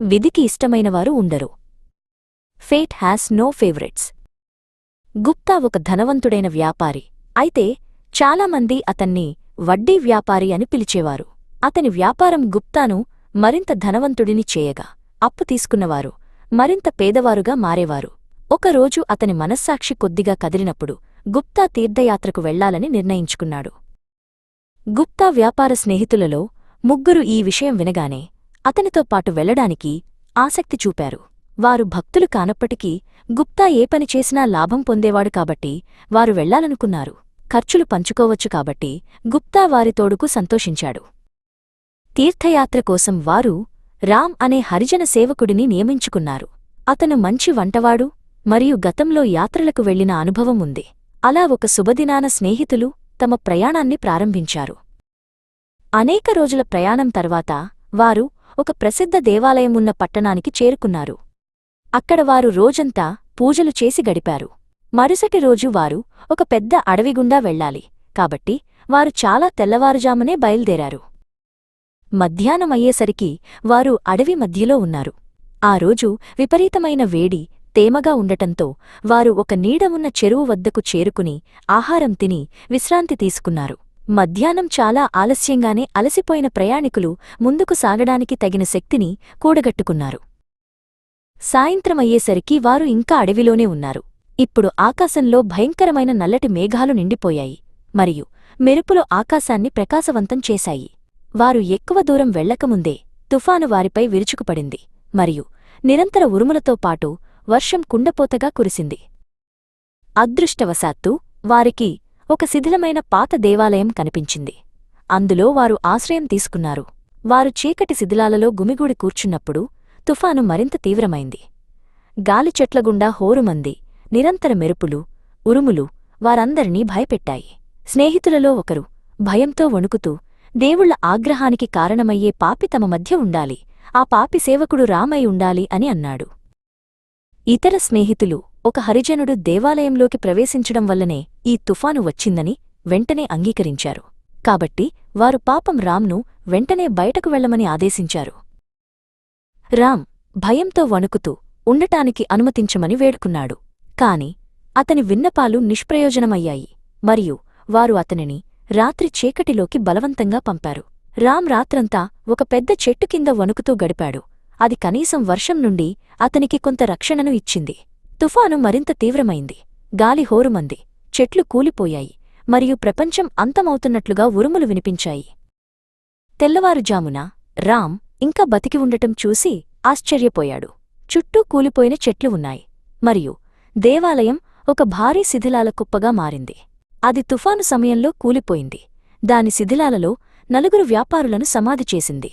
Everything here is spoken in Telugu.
విధికి ఇష్టమైనవారు ఉండరు. Fate has no favourites. Gupta ఒక ధనవంతుడైన వ్యాపారి. అయితే చాలామంది అతన్ని వడ్డీ వ్యాపారి అని పిలిచేవారు. అతని వ్యాపారం గుప్తాను మరింత ధనవంతుడిని చేయగా అప్పు తీసుకున్నవారు మరింత పేదవారుగా మారేవారు. ఒకరోజు అతని మనస్సాక్షి కొద్దిగా కదిలినప్పుడు గుప్తా తీర్థయాత్రకు వెళ్ళాలని నిర్ణయించుకున్నాడు. గుప్తా వ్యాపార స్నేహితులలో ముగ్గురు ఈ విషయం వినగానే అతనితో పాటు వెళ్ళడానికి ఆసక్తి చూపారు. వారు భక్తులు కానప్పటికీ గుప్తా ఏ పని చేసినా లాభం పొందేవాడు కాబట్టి వారు వెళ్ళాలనుకున్నారు ఖర్చులు పంచుకోవచ్చు కాబట్టి గుప్తా వారి తోడుకు సంతోషించాడు. తీర్థయాత్ర కోసం వారు రామ్ అనే హరిజన సేవకుడిని నియమించుకున్నారు. అతను మంచి వంటవాడు మరియు గతంలో యాత్రలకు వెళ్ళిన అనుభవం ఉంది. అలా ఒక శుభదినాన స్నేహితులు తమ ప్రయాణాన్ని ప్రారంభించారు. అనేక రోజుల ప్రయాణం తర్వాత వారు ఒక ప్రసిద్ధ దేవాలయమున్న పట్టణానికి చేరుకున్నారు. అక్కడ వారు రోజంతా పూజలు చేసి గడిపారు. మరుసటి రోజు వారు ఒక పెద్ద అడవిగుండా వెళ్ళాలి. కాబట్టి వారు చాలా తెల్లవారుజామునే బయల్దేరారు. మధ్యాహ్నమయ్యేసరికి వారు అడవి మధ్యలో ఉన్నారు. ఆ రోజు విపరీతమైన వేడి తేమగా ఉండటంతో వారు ఒక నీడ ఉన్న చెరువు వద్దకు చేరుకుని ఆహారం తిని విశ్రాంతి తీసుకున్నారు. మధ్యాహ్నం చాలా ఆలస్యంగానే అలసిపోయిన ప్రయాణికులు ముందుకు సాగడానికి తగిన శక్తిని కూడగట్టుకున్నారు. సాయంత్రమయ్యేసరికి వారు ఇంకా అడవిలోనే ఉన్నారు. ఇప్పుడు ఆకాశంలో భయంకరమైన నల్లటి మేఘాలు నిండిపోయాయి. మరియు మెరుపులు ఆకాశాన్ని ప్రకాశవంతం చేశాయి. వారు ఎక్కువ దూరం వెళ్ళకముందే తుఫాను వారిపై విరుచుకుపడింది. మరియు నిరంతర ఉరుములతో పాటు వర్షం కుండపోతగా కురిసింది. అదృష్టవశాత్తు వారికి ఒక శిథిలమైన పాత దేవాలయం కనిపించింది. అందులో వారు ఆశ్రయం తీసుకున్నారు. వారు చీకటి శిథిలాలలో గుమిగూడి కూర్చున్నప్పుడు తుఫాను మరింత తీవ్రమైంది. గాలి చెట్లగుండా హోరుమంది నిరంతర మెరుపులు ఉరుములు వారందరినీ భయపెట్టాయి. స్నేహితులలో ఒకరు భయంతో వణుకుతూ దేవుళ్ళ ఆగ్రహానికి కారణమయ్యే పాపి తమ మధ్య ఉండాలి ఆ పాపి సేవకుడు రామై ఉండాలి అని అన్నాడు. ఇతర స్నేహితులు ఒక హరిజనుడు దేవాలయంలోకి ప్రవేశించడం వల్లనే ఈ తుఫాను వచ్చిందని వెంటనే అంగీకరించారు. కాబట్టి వారు పాపం రామ్ను వెంటనే బయటకు వెళ్ళమని ఆదేశించారు. రామ్ భయంతో వణుకుతూ ఉండటానికి అనుమతించమని వేడుకున్నాడు. కాని అతని విన్నపాలు నిష్ప్రయోజనమయ్యాయి. మరియు వారు అతనిని రాత్రి చీకటిలోకి బలవంతంగా పంపారు. రామ్ రాత్రంతా ఒక పెద్ద చెట్టు కింద వణుకుతూ గడిపాడు. అది కనీసం వర్షం నుండి అతనికి కొంత రక్షణను ఇచ్చింది. తుఫాను మరింత తీవ్రమైంది. గాలి హోరుమంది. చెట్లు కూలిపోయాయి మరియు ప్రపంచం అంతమవుతున్నట్లుగా ఉరుములు వినిపించాయి. తెల్లవారుజామున రామ్ ఇంకా బతికి ఉండటం చూసి ఆశ్చర్యపోయాడు. చుట్టూ కూలిపోయిన చెట్లు ఉన్నాయి మరియు దేవాలయం ఒక భారీ శిథిలాల కుప్పగా మారింది. అది తుఫాను సమయంలో కూలిపోయింది. దాని శిథిలాలలో నలుగురు వ్యాపారులను సమాధి చేసింది.